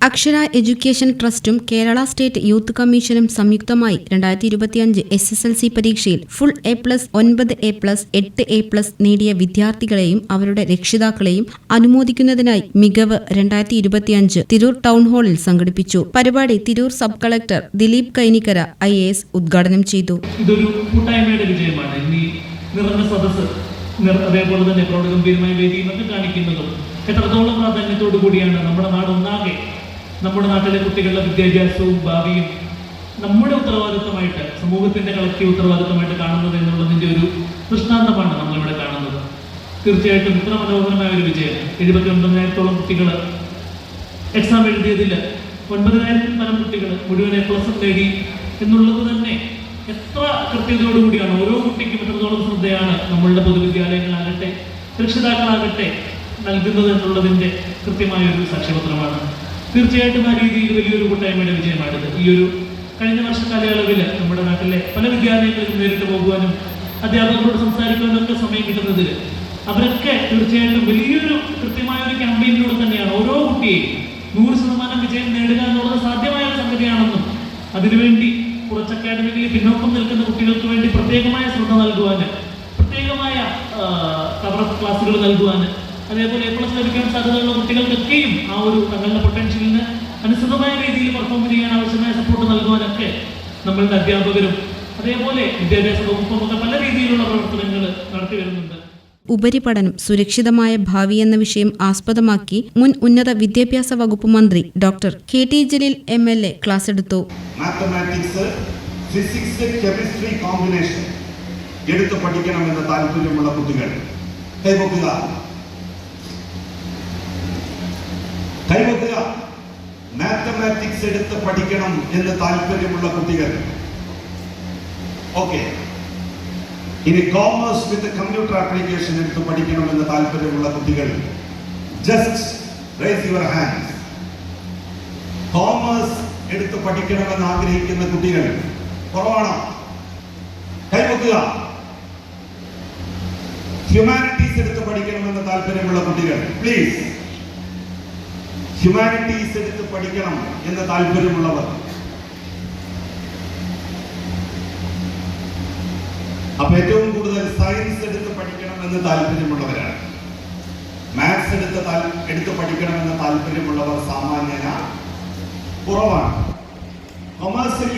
Akshara education ട്രസ്റ്റും Kerala state youth കമ്മീഷനും സംയുക്തമായി രണ്ടായിരത്തി ഇരുപത്തിയഞ്ച് എസ് എസ് എൽ സി പരീക്ഷയിൽ ഫുൾ എ പ്ലസ് ഒൻപത് എ പ്ലസ് എട്ട് എ പ്ലസ് നേടിയ വിദ്യാർത്ഥികളെയും അവരുടെ രക്ഷിതാക്കളെയും അനുമോദിക്കുന്നതിനായി മികവ് രണ്ടായിരത്തി ഇരുപത്തിയഞ്ച് തിരൂർ ടൗൺ ഹാളിൽ സംഘടിപ്പിച്ചു. പരിപാടി Tirur sub collector Dileep Kainikkara I A S ഉദ്ഘാടനം ചെയ്തു. തന്നെ എത്രത്തോളം പ്രാധാന്യത്തോടു കൂടിയാണ് നമ്മുടെ നാട് ഒന്നാകെ നമ്മുടെ നാട്ടിലെ കുട്ടികളുടെ വിദ്യാഭ്യാസവും ഭാവിയും നമ്മുടെ ഉത്തരവാദിത്വമായിട്ട് സമൂഹത്തിന്റെ കളക്റ്റീവ് ഉത്തരവാദിത്വമായിട്ട് കാണുന്നത് എന്നുള്ളതിന്റെ ഒരു ദൃഷ്ടാന്തമാണ് നമ്മളിവിടെ കാണുന്നത്. തീർച്ചയായിട്ടും ഇത്ര മനോഹരമായ ഒരു വിജയം. എഴുപത്തി ഒൻപതിനായിരത്തോളം കുട്ടികൾ എക്സാം എഴുതിയതിൽ ഒൻപതിനായിരത്തിൽ പരം കുട്ടികൾ മുഴുവൻ എ പ്ലസ് നേടി എന്നുള്ളത് തന്നെ എത്ര കൃത്യതയോടുകൂടിയാണ്. ഓരോ കുട്ടിക്കും എത്രത്തോളം ശ്രദ്ധയാണ് നമ്മളുടെ പൊതുവിദ്യാലയങ്ങളാകട്ടെ രക്ഷിതാക്കളാകട്ടെ നൽകുന്നത് എന്നുള്ളതിന്റെ കൃത്യമായ ഒരു സാക്ഷ്യപത്രമാണ്. തീർച്ചയായിട്ടും ആ രീതിയിൽ വലിയൊരു കൂട്ടായ്മയുടെ വിജയമാണിത്. ഈ ഒരു കഴിഞ്ഞ വർഷ കാലയളവിൽ നമ്മുടെ നാട്ടിലെ പല വിദ്യാലയങ്ങളിലും നേരിട്ട് പോകുവാനും അധ്യാപകരോട് സംസാരിക്കുവാനും ഒക്കെ സമയം കിട്ടുന്നതിൽ അവരൊക്കെ തീർച്ചയായിട്ടും വലിയൊരു കൃത്യമായ ഒരു ക്യാമ്പയിനിലൂടെ തന്നെയാണ് ഓരോ കുട്ടിയെയും നൂറ് ശതമാനം വിജയം നേടുക എന്നുള്ളത് സാധ്യമായ ഒരു സംഗതിയാണെന്നും അതിനുവേണ്ടി കുറച്ച് അക്കാഡമിക്കലി പിന്നോക്കം നിൽക്കുന്ന കുട്ടികൾക്ക് വേണ്ടി പ്രത്യേകമായ ശ്രദ്ധ നൽകുവാന് പ്രത്യേകമായ കവർ ക്ലാസ്സുകൾ നൽകുവാന് അതേപോലെ എ പ്ലസ് ലഭിക്കാൻ സാധ്യതയുള്ള കുട്ടികൾക്കൊക്കെയും ആ ഒരു തങ്ങളുടെ പൊട്ടൻഷ്യലിന് അനുസൃതമായ രീതിയിൽ പെർഫോം ചെയ്യാൻ ആവശ്യമായ സപ്പോർട്ട് നൽകുവാനൊക്കെ നമ്മളുടെ അധ്യാപകരും അതേപോലെ വിദ്യാഭ്യാസ വകുപ്പും ഒക്കെ പല രീതിയിലുള്ള പ്രവർത്തനങ്ങൾ നടത്തി വരുന്നുണ്ട്. ഉപരിപഠനം സുരക്ഷിതമായ ഭാവി എന്ന വിഷയം ആസ്പദമാക്കി മുൻ ഉന്നത വിദ്യാഭ്യാസ വകുപ്പ് മന്ത്രി doctor K T Jaleel M L A class എടുത്തു. മാത്തമാറ്റിക്സ് ഫിസിക്സ് കെമിസ്ട്രി കോമ്പിനേഷൻ എടുത്ത് പഠിക്കണമെന്ന താല്പര്യമുള്ള കുട്ടികൾ. കൈവക്കുക. മാത്തമാറ്റിക്സ് എടുത്ത് പഠിക്കണം എന്ന് താല്പര്യമുള്ള കുട്ടികൾ. ഓക്കെ ഇനി കോമേഴ്സ് വിത്ത് കമ്പ്യൂട്ടർ ആപ്ലിക്കേഷൻ എടുത്ത് പഠിക്കണമെന്ന് താല്പര്യമുള്ള കുട്ടികൾ. Just raise your hand commerce എടുത്ത് പഠിക്കണമെന്ന് ആഗ്രഹിക്കുന്ന കുട്ടികൾ കുറവാണോ? കൈവക്കുക. ഹ്യൂമാനിറ്റീസ് എടുത്ത് പഠിക്കണമെന്ന് താല്പര്യമുള്ള കുട്ടികൾ പ്ലീസ് ഹ്യൂമാനിറ്റീസ് എടുത്ത് പഠിക്കണം എന്ന താല്പര്യമുള്ളവർ. അപ്പൊ ഏറ്റവും കൂടുതൽ സയൻസ് എടുത്ത് പഠിക്കണം എന്ന് താല്പര്യമുള്ളവരാണ്. മാത്സ് എടുത്ത് എടുത്ത് പഠിക്കണം പഠിക്കണമെന്ന് താല്പര്യമുള്ളവർ സാമാന്യന കുറവാണ്. കൊമേഴ്സിൽ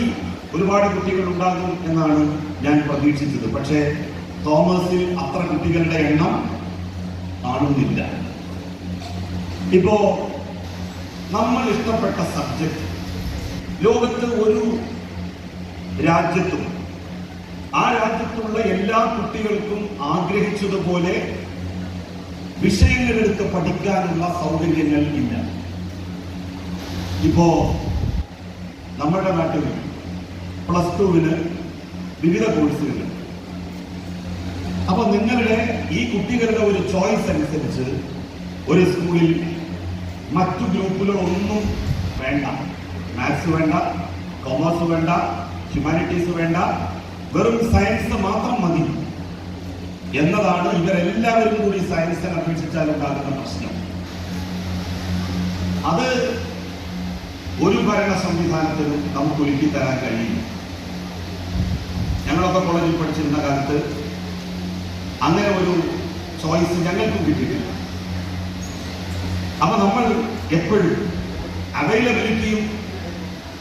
ഒരുപാട് കുട്ടികൾ ഉണ്ടാകും എന്നാണ് ഞാൻ പ്രതീക്ഷിച്ചത്. പക്ഷേ തോമസിൽ അത്ര കുട്ടികളുടെ എണ്ണം കാണുന്നില്ല. ഇപ്പോ നമ്മൾ ഇഷ്ടപ്പെട്ട സബ്ജക്റ്റ് ലോകത്ത് ഒരു രാജ്യത്തും ആ രാജ്യത്തുള്ള എല്ലാ കുട്ടികൾക്കും ആഗ്രഹിച്ചതുപോലെ വിഷയങ്ങളെടുത്ത് പഠിക്കാനുള്ള സൗകര്യങ്ങൾ ഇല്ല. ഇപ്പോ നമ്മുടെ നാട്ടിൽ പ്ലസ് ടുവിന് വിവിധ കോഴ്സുകൾ അപ്പൊ നിങ്ങളുടെ ഈ കുട്ടികളുടെ ഒരു ചോയ്സ് അനുസരിച്ച് ഒരു സ്കൂളിൽ മറ്റു ഗ്രൂപ്പുകളൊന്നും വേണ്ട. മാത്സ് വേണ്ട കൊമേഴ്സ് വേണ്ട ഹ്യൂമാനിറ്റീസ് വേണ്ട. വെറും സയൻസ് മാത്രം മതി. എന്നതാണ് ഇവരെല്ലാവരും കൂടി സയൻസിനെ അപേക്ഷിച്ചാൽ ഉണ്ടാകുന്ന പ്രശ്നം. അത് ഒരു ഭരണ സംവിധാനത്തിനും നമുക്ക് ഒരുക്കി തരാൻ കഴിയില്ല. ഞങ്ങളൊക്കെ കോളേജിൽ പഠിച്ചിരുന്ന കാലത്ത് അങ്ങനെ ഒരു ചോയ്സ് ഞങ്ങൾക്കും കിട്ടിയിട്ടില്ല. അപ്പൊ നമ്മൾ എപ്പോഴും അവൈലബിലിറ്റിയും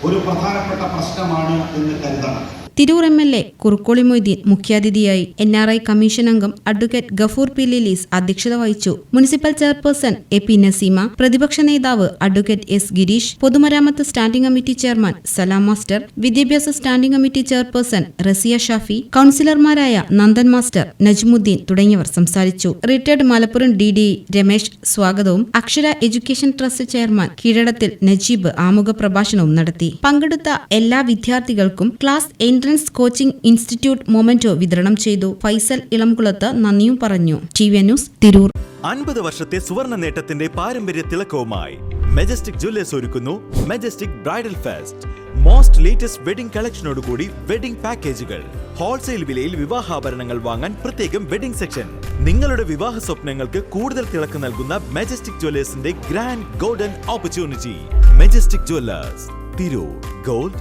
ഒരു പ്രധാനപ്പെട്ട പ്രശ്നമാണ് എന്ന് കരുതണം. Tirur M L A Kurukkoli Moideen മുഖ്യാതിഥിയായി എൻ ആർ ഐ കമ്മീഷൻ അംഗം അഡ്വക്കേറ്റ് ഗഫൂർ പി ലിലീസ് അധ്യക്ഷത വഹിച്ചു. Municipal chairperson A P Naseema പ്രതിപക്ഷ നേതാവ് അഡ്വക്കേറ്റ് എസ് ഗിരീഷ് പൊതുമരാമത്ത് standing committee chairman Salam master വിദ്യാഭ്യാസ standing committee chairperson Raziya Shafi കൌൺസിലർമാരായ Nandan master Najmuddin തുടങ്ങിയവർ സംസാരിച്ചു. Retired Malappuram D D Ramesh സ്വാഗതവും Akshara education trust chairman Keezhadathil Najeeb ആമുഖ പ്രഭാഷണവും നടത്തി. പങ്കെടുത്ത എല്ലാ വിദ്യാർത്ഥികൾക്കും class entrance coaching institute memento വിതരണം ചെയ്തു. ഫൈസൽ ഇളംകുളത്ത് നന്ദിയും പറഞ്ഞു. T V news Tirur. അൻപത് വർഷത്തെ സുവർണ നേട്ടത്തിന്റെ പാരമ്പര്യ തിളക്കവുമായി മെജസ്റ്റിക് ജുവല്ലേഴ്സ് ഒരുക്കുന്നു Majestic bridal fest most latest wedding കളക്ഷനോടുകൂടി wedding പാക്കേജുകൾ ഹോൾസെയിൽ വിലയിൽ വിവാഹാഭരണങ്ങൾ വാങ്ങാൻ പ്രത്യേകം വെഡിംഗ് സെക്ഷൻ നിങ്ങളുടെ വിവാഹ സ്വപ്നങ്ങൾക്ക് കൂടുതൽ തിളക്കം നൽകുന്ന majestic ജ്വല്ലേഴ്സിന്റെ grand golden opportunity Majestic Jewellers Tirur. Gold